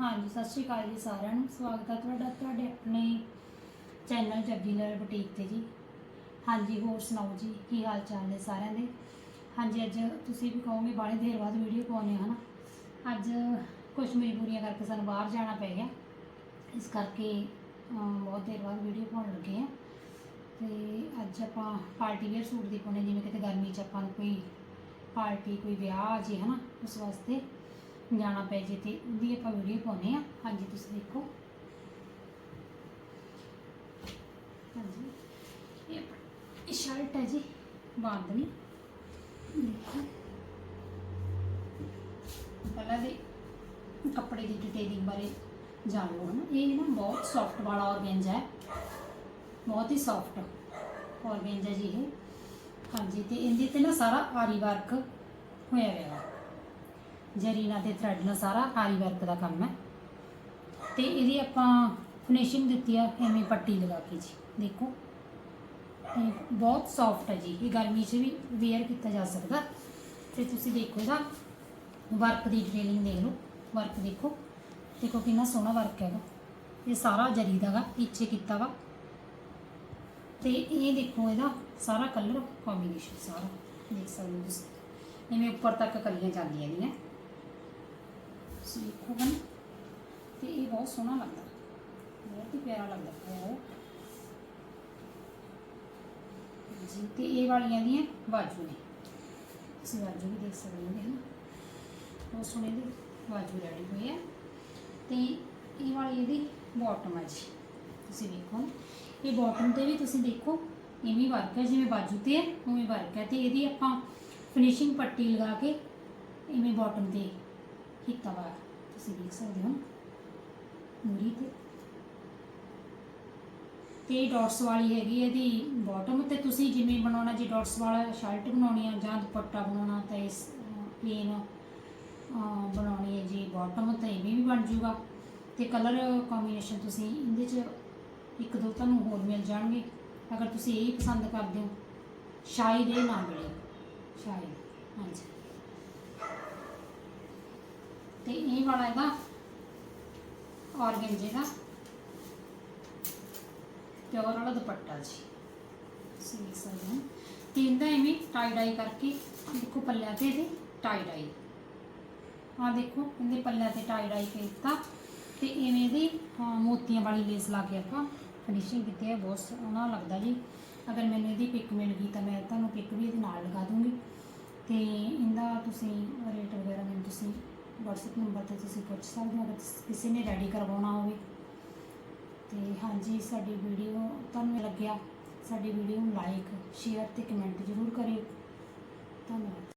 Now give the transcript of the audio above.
ਹਾਂਜੀ, ਸਤਿ ਸ਼੍ਰੀ ਅਕਾਲ ਜੀ ਸਾਰਿਆਂ ਨੂੰ। ਸਵਾਗਤ ਹੈ ਤੁਹਾਡਾ, ਤੁਹਾਡੇ ਆਪਣੇ ਚੈਨਲ ਜੱਗੀ ਲਾਲ ਬੁਟੀਕ ਤੇ ਜੀ। ਹਾਂਜੀ, ਹੋਰ ਸੁਣਾਓ ਜੀ, ਕੀ ਹਾਲ ਚਾਲ ਨੇ ਸਾਰਿਆਂ ਦੇ? ਹਾਂਜੀ, ਅੱਜ ਤੁਸੀਂ ਵੀ ਕਹੋਗੇ, ਬਾਹਲੀ ਦੇਰ ਬਾਅਦ ਵੀਡੀਓ ਪਾਉਣੀ ਹੈ ਨਾ ਅੱਜ ਕੁਝ ਮਜਬੂਰੀਆਂ ਕਰਕੇ ਸਾਨੂੰ ਬਾਹਰ ਜਾਣਾ ਪੈ ਗਿਆ। ਇਸ ਕਰਕੇ ਬਹੁਤ ਦੇਰ ਬਾਅਦ ਵੀਡੀਓ ਪਾਉਣ ਲੱਗੇ ਆ। ਤੇ ਅੱਜ ਆਪਾਂ ਪਾਰਟੀ ਵੇਅਰ ਸੂਟ ਦੀ ਪਾਉਣੇ ਜਿਵੇਂ ਕਿਤੇ ਗਰਮੀ 'ਚ ਆਪਾਂ ਨੂੰ ਕੋਈ ਪਾਰਟੀ, ਕੋਈ ਵਿਆਹ ਆ ਜੇ ਨਾ ਉਸ ਵਾਸਤੇ। ਜਾਣਾ ਪੈ ਜੇ ਤੇ ਉਹਦੀ ਆਪਾਂ ਵੀਡੀਓ ਪਾਉਨੇ ਆ ਹਾਂਜੀ, ਤੁਸੀਂ ਦੇਖੋ। ਹਾਂਜੀ। ਇਹ ਸ਼ਰਟ ਹੈ ਜੀ ਬਾਂਦਨੀ ਦੇਖੋ। ਪਹਿਲਾਂ ਦੇ ਕੱਪੜੇ ਦੀ ਡਿਟੇਲਿੰਗ ਬਾਰੇ ਜਾਣ ਲਓ ਨਾ ਇਹ ਨਾ ਬਹੁਤ ਸੌਫਟ ਵਾਲਾ ਔਰਗੈਂਜਾ ਹੈ। ਬਹੁਤ ਹੀ ਸੌਫਟ ਔਰਗੈਂਜਾ ਜੀ ਇਹ। ਹਾਂਜੀ, ਤੇ ਇਹਦੇ ਤੇ ਨਾ ਸਾਰਾ ਆਰੀ ਵਰਕ ਹੋਇਆ ਹੋਇਆ ਵਾ। ਜਰੀ ਨਾਲ ਤੇ ਥਰੈਡ ਨਾਲ ਸਾਰਾ ਆਰੀ ਵਰਕ ਦਾ ਕੰਮ ਹੈ। ਤੇ ਇਹਦੀ ਆਪਾਂ ਫਿਨਿਸ਼ਿੰਗ ਦਿੱਤੀ ਆ, ਐਵੇਂ ਪੱਟੀ ਲਗਾ ਕੇ ਜੀ, ਦੇਖੋ। ਇਹ ਬਹੁਤ ਸੌਫਟ ਹੈ ਜੀ, ਇਹ ਗਰਮੀ 'ਚ ਵੀ ਵੇਅਰ ਕੀਤਾ ਜਾ ਸਕਦਾ। ਤੇ ਤੁਸੀਂ ਦੇਖੋ ਇਹਦਾ ਵਰਕ ਦੀ ਡਿਟੇਲਿੰਗ ਦੇਖ ਲਓ ਵਰਕ ਦੇਖੋ। ਦੇਖੋ ਕਿੰਨਾ ਸੋਹਣਾ ਵਰਕ ਹੈਗਾ। ਇਹ ਸਾਰਾ ਜਰੀ ਦਾ ਗਾ, ਪਿੱਛੇ ਕੀਤਾ ਵਾ। ਤੇ ਇਹ ਦੇਖੋ ਇਹਦਾ ਸਾਰਾ ਕਲਰ ਕੰਬੀਨੇਸ਼ਨ ਸਾਰਾ, ਦੇਖ ਸਕਦੇ ਹੋ ਤੁਸੀਂ। ਇਵੇਂ ਉੱਪਰ ਤੱਕ ਕਲੀਆਂ ਜਾਂਦੀਆਂ ਇਹਦੀਆਂ ਤੁਸੀਂ ਦੇਖੋਗੇ ਨਾ ਤੇ ਇਹ ਬਹੁਤ ਸੋਹਣਾ ਲੱਗਦਾ। ਬਹੁਤ ਹੀ ਪਿਆਰਾ ਲੱਗਦਾ। ਹੈ ਉਹ ਜੀ ਤੇ ਇਹ ਵਾਲੀਆਂ ਦੀਆਂ ਬਾਜੂ ਨੇ। ਤੁਸੀਂ ਬਾਜੂ ਵੀ ਦੇਖ ਸਕਦੇ ਹੋ। ਨਾ ਬਹੁਤ ਸੋਹਣੇ ਦੇ ਬਾਜੂ ਰੈਡੀ ਹੋਏ ਆ ਤੇ ਇਹ ਵਾਲੀ ਇਹਦੀ ਬਾਟਮ ਹੈ ਜੀ। ਤੁਸੀਂ ਵੇਖੋ ਇਹ ਬਾਟਮ ਤੇ ਵੀ ਤੁਸੀਂ ਦੇਖੋ, ਇਵੇਂ ਵਰਕ ਹੈ। ਜਿਵੇਂ ਬਾਜੂ ਤੇ ਹੈ, ਉਵੇਂ ਵਰਕ ਹੈ। ਤੇ ਇਹਦੀ ਆਪਾਂ ਫਿਨਿਸ਼ਿੰਗ ਪੱਟੀ ਲਗਾ ਕੇ ਇਵੇਂ ਬਾਟਮ ਤੇ ਕੀਤਾ ਵਾ ਤੁਸੀਂ ਦੇਖ ਸਕਦੇ ਹੋ ਮੂਰੀ ਤੇ ਤੇ ਡਾਟਸ ਵਾਲੀ ਹੈਗੀ ਇਹਦੀ ਬਾਟਮ ਤੇ ਤੁਸੀਂ ਜਿਵੇਂ ਬਣਾਉਣਾ ਜੀ ਡਾਟਸ ਵਾਲਾ ਸ਼ਰਟ ਬਣਾਉਣੀ ਆ ਜਾਂ ਦੁਪੱਟਾ ਬਣਾਉਣਾ ਤਾਂ ਇਸ ਪਲੇਨ ਬਣਾਉਣੀ ਹੈ ਜੀ ਬਾਟਮ ਤਾਂ ਇਵੇਂ ਵੀ ਬਣ ਜੂਗਾ ਤੇ ਕਲਰ ਕੰਬੀਨੇਸ਼ਨ ਤੁਸੀਂ ਇਹਦੇ 'ਚ ਇੱਕ ਦੋ ਤੁਹਾਨੂੰ ਹੋਰ ਮਿਲ ਜਾਣਗੇ ਅਗਰ ਤੁਸੀਂ ਇਹ ਹੀ ਪਸੰਦ ਕਰਦੇ ਹੋ ਸ਼ਾਇਦ ਇਹ ਨਾ ਮਿਲੇ ਸ਼ਾਇਦ ਹਾਂਜੀ ਤੇ ਇਹ ਵਾਲਾ ਇਹਦਾ ਔਰਗਨ ਦਾ ਪਿਓਰ ਵਾਲਾ ਦੁਪੱਟਾ ਜੀ। ਤੁਸੀਂ ਦੇਖ ਸਕਦੇ ਹੋ। ਤੇ ਇਹਦਾ ਐਵੇਂ ਟਾਈ ਡਾਈ ਕਰਕੇ ਦੇਖੋ ਪੱਲਿਆਂ ਤੇ ਇਹਦੇ ਟਾਈ ਡਾਈ ਆ ਦੇਖੋ ਇਹਦੇ ਪੱਲਿਆਂ ਤੇ ਟਾਈ ਡਾਈ ਕੀਤਾ ਤੇ ਇਵੇਂ ਦੀ ਹਾਂ, ਮੋਤੀਆਂ ਵਾਲੀ ਲੇਸ ਲਾ ਕੇ ਆਪਾਂ ਫਿਨਿਸ਼ਿੰਗ ਕੀਤੀ ਹੈ। ਬਹੁਤ ਸੋਹਣਾ ਲੱਗਦਾ ਜੀ। ਅਗਰ ਮੈਨੂੰ ਇਹਦੀ ਪਿਕ ਮਿਲ ਗਈ ਤਾਂ ਮੈਂ ਤੁਹਾਨੂੰ ਪਿਕ ਵੀ ਇਹਦੇ ਨਾਲ ਲਗਾ ਦੂੰਗੀ। ਤੇ ਇਹਦਾ ਤੁਸੀਂ ਰੇਟ ਵਗੈਰਾ ਮੈਨੂੰ ਤੁਸੀਂ ਵਟਸਐਪ ਨੰਬਰ ਤੇ ਤੁਸੀਂ ਪੁੱਛ ਸਕਦੇ ਹੋ, ਅਗਰ ਕਿਸੇ ਨੇ ਰੈਡੀ ਕਰਵਾਉਣਾ ਹੋਵੇ। ਤੇ ਹਾਂਜੀ, ਸਾਡੀ ਵੀਡੀਓ ਤੁਹਾਨੂੰ ਲੱਗਿਆ। ਸਾਡੀ ਵੀਡੀਓ ਨੂੰ ਲਾਈਕ ਸ਼ੇਅਰ ਤੇ ਕਮੈਂਟ ਜ਼ਰੂਰ ਕਰਿਓ। ਧੰਨਵਾਦ।